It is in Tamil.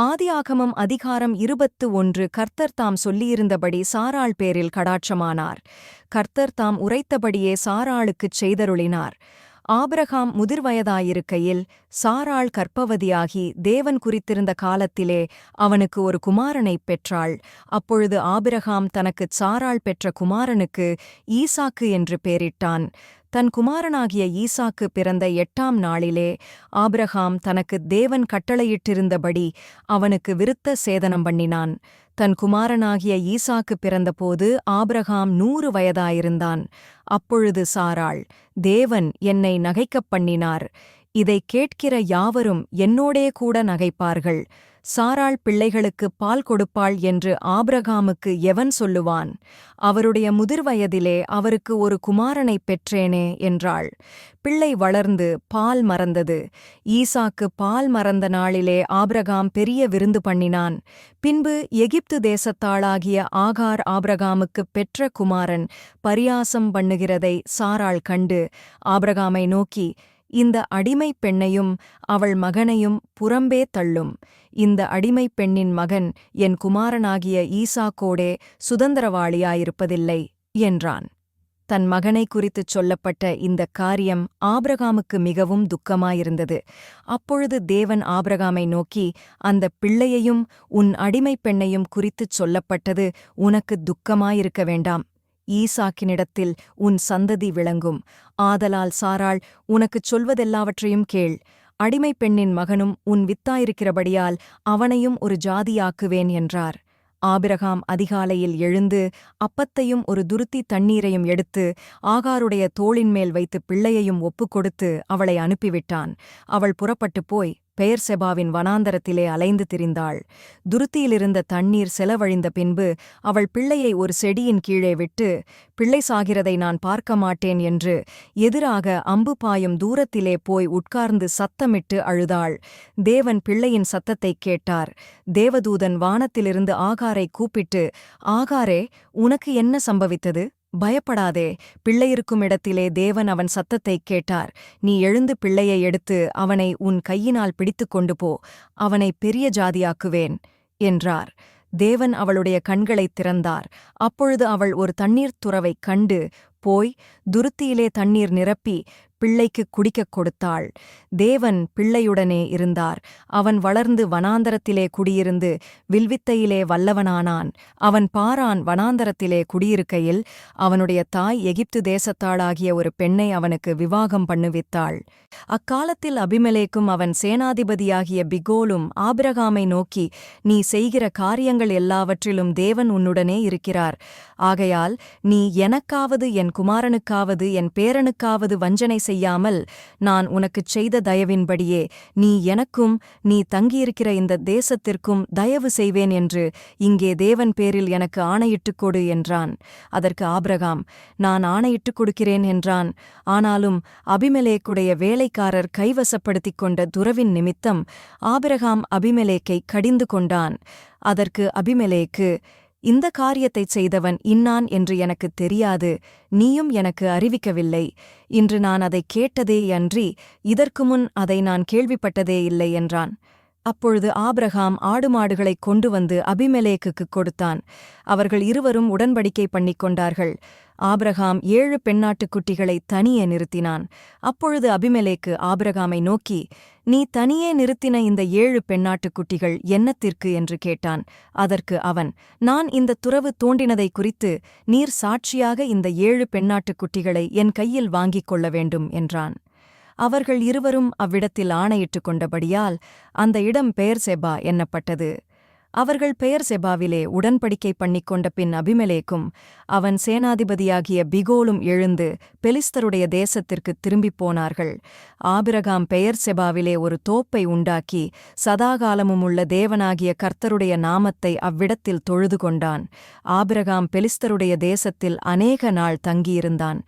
ஆதியாகமம் அதிகாரம் இருபத்து ஒன்று கர்த்தர் தாம் சொல்லியிருந்தபடி சாராள் பேரில் கடாட்சமானார். கர்த்தர் தாம் உரைத்தபடியே சாராளுக்குச் செய்தருளினார். ஆபிரகாம் முதிர்வயதாயிருக்கையில் சாராள் கற்பவதியாகி தேவன் குறித்திருந்த காலத்திலே அவனுக்கு ஒரு குமாரனைப் பெற்றாள். அப்பொழுது ஆபிரகாம் தனக்குச் சாராள் பெற்ற குமாரனுக்கு ஈசாக்கு என்று பெயரிட்டான் தன் குமாரனாகிய ஈசாக்கு பிறந்த எட்டாம் நாளிலே ஆபிரகாம் தனக்கு தேவன் கட்டளையிட்டிருந்தபடி அவனுக்கு விருத்த சேதனம் பண்ணினான். தன் குமாரனாகிய ஈசாக்கு பிறந்தபோது ஆபிரகாம் நூறு வயதாயிருந்தான். அப்பொழுது சாராள் தேவன் என்னை நகைக்கப் பண்ணினார். இதைக் கேட்கிற யாவரும் என்னோடே கூட நகைப்பார்கள். சாராள் பிள்ளைகளுக்கு பால் கொடுப்பாள் என்று ஆபிரகாமுக்கு எவன் சொல்லுவான்? அவருடைய முதிர்வயதிலே அவருக்கு ஒரு குமாரனைப் பெற்றேனே என்றாள். பிள்ளை வளர்ந்து பால் மறந்தது. ஈசாக்கு பால் மறந்த நாளிலே ஆபிரகாம் பெரிய விருந்து பண்ணினான். பின்பு எகிப்து தேசத்தாளாகிய ஆகார் ஆபிரகாமுக்குப் பெற்ற குமாரன் பரியாசம் பண்ணுகிறதை சாராள் கண்டு ஆபிரகாமை நோக்கி இந்த அடிமைப் பெண்ணையும் அவள் மகனையும் புறம்பே தள்ளும். இந்த அடிமைப் பெண்ணின் மகன் என் குமாரனாகிய ஈசாக்கோடே சுதந்திரவாளியாயிருப்பதில்லை என்றான். தன் மகனை குறித்துச் சொல்லப்பட்ட இந்தக் காரியம் ஆபிரகாமுக்கு மிகவும் துக்கமாயிருந்தது. அப்பொழுது தேவன் ஆபிரகாமை நோக்கி அந்தப் பிள்ளையையும் உன் அடிமைப் பெண்ணையும் குறித்துச் சொல்லப்பட்டது உனக்கு துக்கமாயிருக்க வேண்டாம். ஈசாக்கினிடத்தில் உன் சந்ததி விளங்கும். ஆதலால் சாராள் உனக்குச் சொல்வதெல்லாவற்றையும் கேள். அடிமைப் பெண்ணின் மகனும் உன் வித்தாயிருக்கிறபடியால் அவனையும் ஒரு ஜாதியாக்குவேன் என்றார். ஆபிரகாம் அதிகாலையில் எழுந்து அப்பத்தையும் ஒரு துருத்தி தண்ணீரையும் எடுத்து ஆகாருடைய தோளின் மேல் வைத்து பிள்ளையையும் ஒப்புக் கொடுத்து அவளை அனுப்பிவிட்டான். அவள் புறப்பட்டுப் போய் பெயர் செபாவின் வனாந்தரத்திலே அலைந்து திரிந்தாள். துருத்தியிலிருந்த தண்ணீர் செலவழிந்த பின்பு அவள் பிள்ளையை ஒரு செடியின் கீழே விட்டு பிள்ளை சாகிறதை நான் பார்க்க மாட்டேன் என்று எதிராக அம்பு பாயும் தூரத்திலே போய் உட்கார்ந்து சத்தமிட்டு அழுதாள். தேவன் பிள்ளையின் சத்தத்தைக் கேட்டார். தேவதூதன் வானத்திலிருந்து ஆகாரை கூப்பிட்டு ஆகாரே உனக்கு என்ன சம்பவித்தது? பயப்படாதே பிள்ளையிருக்கும் இடத்திலே தேவன் அவன் சத்தத்தைக் கேட்டார். நீ எழுந்து பிள்ளையை எடுத்து அவனை உன் கையினால் பிடித்துக் கொண்டு போ அவனை பெரிய ஜாதியாக்குவேன் என்றார். தேவன் அவளுடைய கண்களைத் திறந்தார். அப்பொழுது அவள் ஒரு தண்ணீர்த் துறவைக் கண்டு போய் துருத்தியிலே தண்ணீர் நிரப்பி பிள்ளைக்கு குடிக்கக் கொடுத்தாள். தேவன் பிள்ளையுடனே இருந்தார். அவன் வளர்ந்து வனாந்தரத்திலே குடியிருந்து வில்வித்தையிலே வல்லவனானான். அவன் பாரான் வனாந்தரத்திலே குடியிருக்கையில் அவனுடைய தாய் எகிப்து தேசத்தாளாகிய ஒரு பெண்ணை அவனுக்கு விவாகம் பண்ணுவித்தாள். அக்காலத்தில் அபிமலேக்கும் அவன் சேனாதிபதியாகிய பிகோலும் ஆபிரகாமை நோக்கி நீ செய்கிற காரியங்கள் எல்லாவற்றிலும் தேவன் உன்னுடனே இருக்கிறார். ஆகையால் நீ எனக்காவது என் குமாரனுக்காவது என் பேரனுக்காவது வஞ்சனை செய்யாமல் நான் உனக்குச் செய்த தயவின்படியே நீ எனக்கும் நீ தங்கியிருக்கிற இந்த தேசத்திற்கும் தயவு செய்வேன் என்று இங்கே தேவன் பேரில் எனக்கு ஆணையிட்டுக் கொடு என்றான். அதற்கு ஆபிரகாம் நான் ஆணையிட்டுக் கொடுக்கிறேன் என்றான். ஆனாலும் அபிமெலேக்குடைய வேலைக்காரர் கைவசப்படுத்திக் கொண்ட துறவின் நிமித்தம் ஆபிரகாம் அபிமெலேக்கை கடிந்து கொண்டான். அதற்கு அபிமெலேக்கு இந்த காரியத்தைச் செய்தவன் இன்னான் என்று எனக்குத் தெரியாது நீயும் எனக்கு அறிவிக்கவில்லை. இன்று நான் அதைக் கேட்டதேயன்றி இதற்கு முன் அதை நான் கேள்விப்பட்டதே இல்லை என்றான். அப்பொழுது ஆபிரகாம் ஆடு மாடுகளைக் கொண்டு வந்து அபிமெலேக்குக்கு கொடுத்தான். அவர்கள் இருவரும் உடன்படிக்கை பண்ணிக் கொண்டார்கள். ஆபிரகாம் ஏழு பெண்ணாட்டுக் குட்டிகளை தனியே நிறுத்தினான். அப்பொழுது அபிமெலேக்கு ஆபிரகாமை நோக்கி நீ தனியே நிறுத்தின இந்த ஏழு பெண்ணாட்டுக் குட்டிகள் என்னத்திற்கு? என்று கேட்டான். அதற்கு அவன் நான் இந்த துறவு தோண்டினதை குறித்து நீர் சாட்சியாக இந்த ஏழு பெண்ணாட்டுக் குட்டிகளை என் கையில் வாங்கிக் கொள்ள வேண்டும் என்றான். அவர்கள் இருவரும் அவ்விடத்தில் ஆணையிட்டுக் கொண்டபடியால் அந்த இடம் பெயர் செபா என்னப்பட்டது. அவர்கள் பெயர் செபாவிலே உடன்படிக்கை பண்ணிக் கொண்ட பின் அபிமலேக்கும் அவன் சேனாதிபதியாகிய பிகோலும் எழுந்து பெலிஸ்தருடைய தேசத்திற்குத் திரும்பிப் போனார்கள். ஆபிரகாம் பெயர் செபாவிலே ஒரு தோப்பை உண்டாக்கி சதாகாலமும் உள்ள தேவனாகிய கர்த்தருடைய நாமத்தை அவ்விடத்தில் தொழுது கொண்டான். ஆபிரகாம் பெலிஸ்தருடைய தேசத்தில் அநேக நாள் தங்கியிருந்தான்.